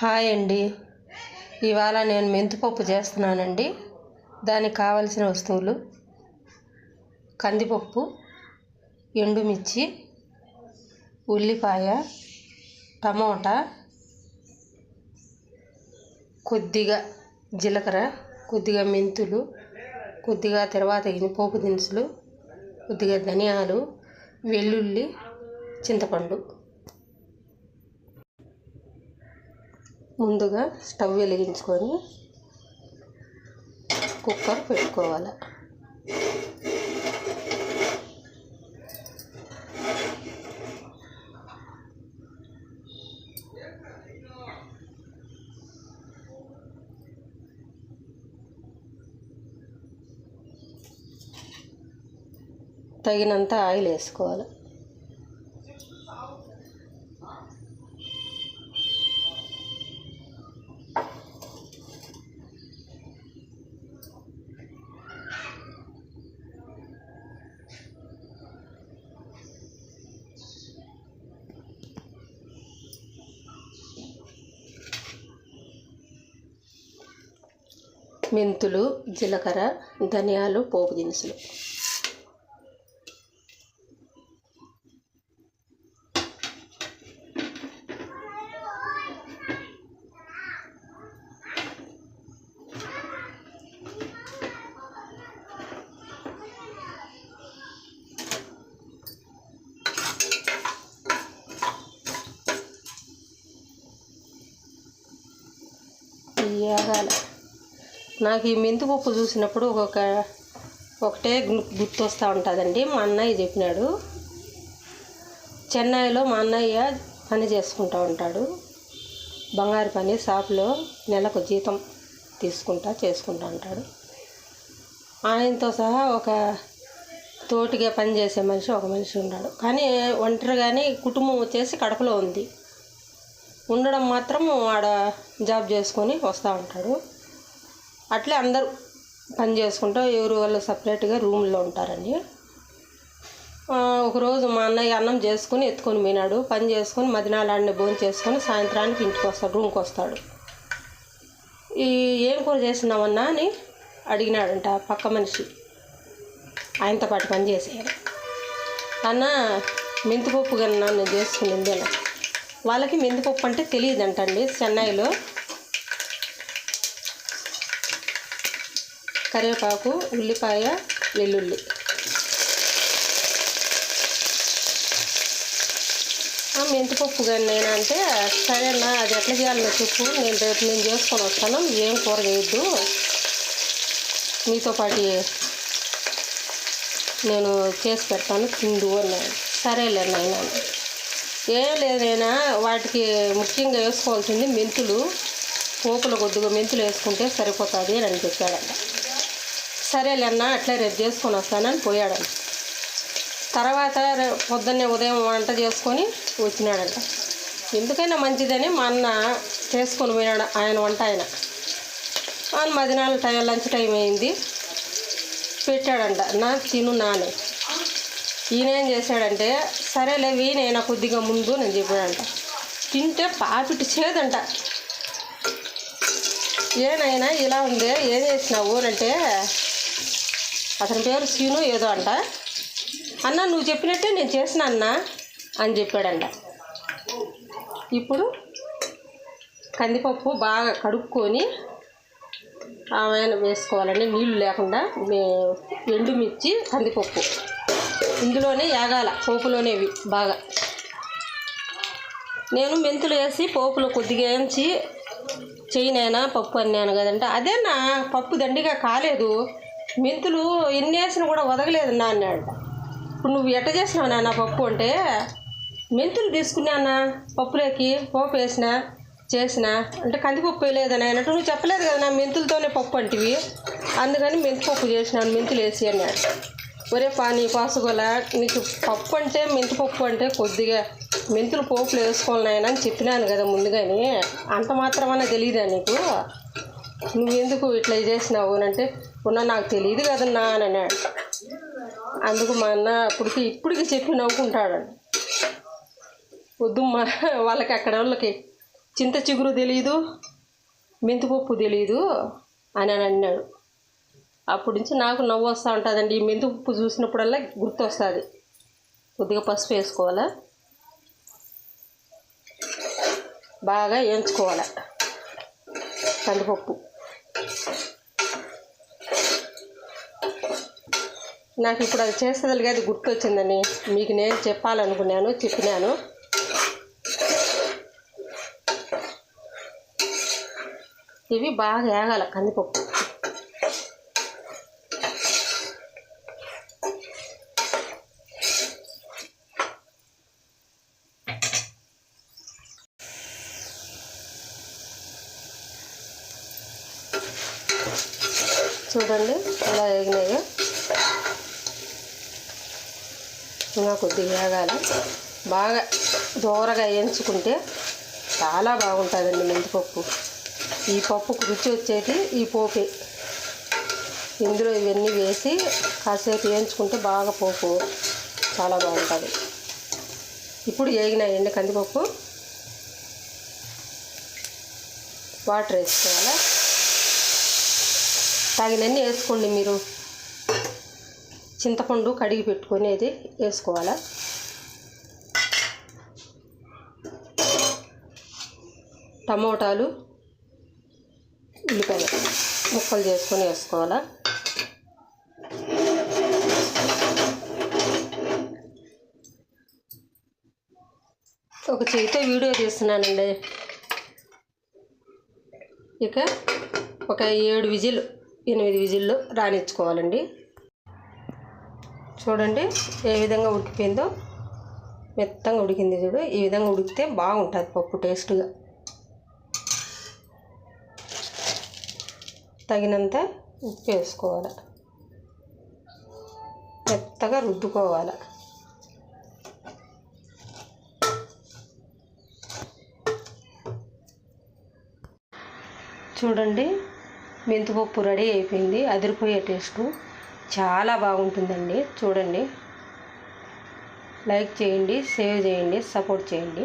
Hi అండి. ఇవాళ నేను మెంతిపప్పు చేస్తున్నానండి. దానికి కావలసిన వస్తువులు కందిపప్పు ఎండుమిర్చి ఉల్లిపాయ టమోటా కొద్దిగా జీలకర్ర కొద్దిగా మెంతులు కొద్దిగా తర్వాత పోపు దినుసులు కొద్దిగా ధనియాలు వెల్లుల్లి చింతపండు. ముందుగా స్టవ్ వెలిగించుకొని కుక్కర్ పెట్టుకోవాలి. తగినంత ఆయిల్ వేసుకోవాలి. మెంతులు జీలకర్ర ధనియాలు పోపు దినుసులు. వేగాలి నాకు ఈ మెంతిపప్పు చూసినప్పుడు ఒక ఒకటే గు- గుర్తొస్తూ ఉంటుందండి. మా అన్నయ్య చెప్పినాడు. చెన్నైలో మా అన్నయ్య పని చేసుకుంటూ ఉంటాడు. బంగారు పని షాప్లో నెలకు జీతం తీసుకుంటా చేసుకుంటా ఉంటాడు. ఆయనతో సహా ఒక తోటిగా పనిచేసే మనిషి ఒక మనిషి ఉన్నాడు. కానీ ఒంటరిగానే కుటుంబం వచ్చేసి కడపలో ఉంది. ఉండడం మాత్రం ఆడ జాబ్ చేసుకొని వస్తూ ఉంటాడు. అట్లే అందరూ పని చేసుకుంటూ ఎవరు వాళ్ళు సపరేట్గా రూమ్లో ఉంటారండి. ఒకరోజు మా అన్నయ్య అన్నం చేసుకుని ఎత్తుకొని పోయినాడు. పని చేసుకొని మదినాలాడిని భోజనం చేసుకొని సాయంత్రానికి ఇంటికి వస్తాడు రూమ్కి వస్తాడు. ఈ ఏం కూర చేసినావన్నా అని అడిగినాడంట పక్క మనిషి. ఆయనతో పాటు పని చేసేయాలి. అన్న మెంతిపప్పు కన్నా నేను చేసుకునింది అన్న. వాళ్ళకి మెంతిపప్పు అంటే తెలియదంటండి చెన్నైలో. కరివేపాకు ఉల్లిపాయ వెల్లుల్లి. మెంతిపప్పు కానీ నేను అంటే సరే అన్న అది ఎట్లా చేయాలో చెప్పు. నేను రేపు నేను చేసుకొని వస్తాను. ఏం కూర చేయొద్దు. మీతో పాటు నేను చేసి పెడతాను. తిండు అన్నాడు. సరేలే నాయన ఏం లేదైనా వాటికి ముఖ్యంగా వేసుకోవాల్సింది మెంతులు. పోపులో కొద్దిగా మెంతులు వేసుకుంటే సరిపోతుంది అని చెప్పాడంట. సరేలే అన్న అట్లే రేపు చేసుకొని వస్తానని పోయాడంట. తర్వాత రే- పొద్దున్నే ఉదయం వంట చేసుకొని వచ్చినాడంట. ఎందుకైనా మంచిదని మా అన్న చేసుకొని పోయినాడు ఆయన వంట ఆయన. ఆయన మధ్యాహ్నం టైం లంచ్ టైం అయింది. పెట్టాడంట నా తిను నాని. ఈయన ఏం చేశాడంటే సరేలే వీనైనా కొద్దిగా ముందు నేను చెప్పాడంట. తింటే పాపిటి చేదంట. ఏనైనా ఇలా ఉంది ఏం చేసినావు? అంటే అతని పేరు సీను ఏదో అంట. అన్న నువ్వు చెప్పినట్టే నేను చేసిన అన్న అని చెప్పాడంట. ఇప్పుడు కందిపప్పు బాగా కడుక్కొని ఆమె వేసుకోవాలండి. నీళ్ళు లేకుండా ఎండుమిర్చి కందిపప్పు. ఇందులోనే యాగాల పోపులోనేవి బాగా. నేను మెంతులు వేసి పోపులో కొద్దిగా వేయించి చేయనైనా పప్పు అన్నాను కదంటే. అదే నా పప్పు దండిగా కాలేదు. మెంతులు ఎన్ని వేసినా కూడా వదగలేదు నా అన్నాడు. ఇప్పుడు నువ్వు ఎట్ట చేసినావు నాన్న పప్పు అంటే మెంతులు తీసుకున్నానా పప్పులోకి పోపు వేసిన చేసిన అంటే కందిపప్పు వేయలేదని అన్నట్టు నువ్వు చెప్పలేదు కదా నా మెంతులతోనే పప్పు అంటివి. అందుకని మెంతిపప్పు చేసినాను మెంతులు వేసి అన్నాడు. ఒరే పానీ పాసుగోల నీకు పప్పు అంటే మెంతిపప్పు అంటే కొద్దిగా మెంతులు పోపులు వేసుకోవాలి నాయన అని చెప్పినాను కదా ముందుగానే. అంత మాత్రమన్నా తెలియదా నీకు? నువ్వెందుకు ఇట్లా చేసినావు అని అంటే ఉన్నా నాకు తెలియదు కదన్నా అని అన్నాడు. అందుకు మా అన్న అప్పటికి ఇప్పటికి చెప్పి నవ్వుకుంటాడు వద్దు మా వాళ్ళకి అక్కడ వాళ్ళకి చింత చిగురు తెలియదు మెంతిపప్పు తెలియదు అని అని అన్నాడు. అప్పటి నుంచి నాకు నవ్వు వస్తూ ఉంటుందండి. ఈ మెంతిపప్పు చూసినప్పుడల్లా గుర్తొస్తుంది. కొద్దిగా పసుపు వేసుకోవాలా? బాగా వేయించుకోవాలి కందిపప్పు. నాకు ఇప్పుడు అది చేస్తుంది అది గుర్తొచ్చిందని మీకు నేను చెప్పాలనుకున్నాను చెప్పినాను. ఇవి బాగా వేగాల కందిపప్పు. చూడండి ఎలా వేగినాయో ఇంకా కొద్దిగా వేగాలి బాగా దూరగా వేయించుకుంటే చాలా బాగుంటుందండి మెంతిపప్పు. ఈ పప్పుకు రుచి వచ్చేది ఈ పోపే. ఇందులో ఇవన్నీ వేసి కాసేపు వేయించుకుంటే బాగా పోపు చాలా బాగుంటుంది. ఇప్పుడు వేగినాయండి కందిపప్పు. వాటర్ వేసుకోవాలా? తగినన్ని వేసుకోండి మీరు. చింతపండు కడిగి పెట్టుకునేది వేసుకోవాలా? టమోటాలు ఉల్లిపాయలు ముక్కలు చేసుకొని వేసుకోవాలా? ఒక చేతితో వీడియో తీస్తున్నానండి ఇక ఒక ఏడు విజిల్ ఎనిమిది విజిల్లు రానిచ్చుకోవాలండి చూడండి ఏ విధంగా ఉడికిపోయిందో. మెత్తంగా ఉడికింది చూడు. ఈ విధంగా ఉడికితే బాగుంటుంది పప్పు టేస్ట్గా. తగినంత ఉప్పు వేసుకోవాలి. మెత్తగా రుద్దుకోవాలి. చూడండి మెంతిపప్పు రెడీ అయిపోయింది. అదిరిపోయే టేస్టు. చాలా బాగుంటుందండి. చూడండి. లైక్ చేయండి సేవ్ చేయండి సపోర్ట్ చేయండి.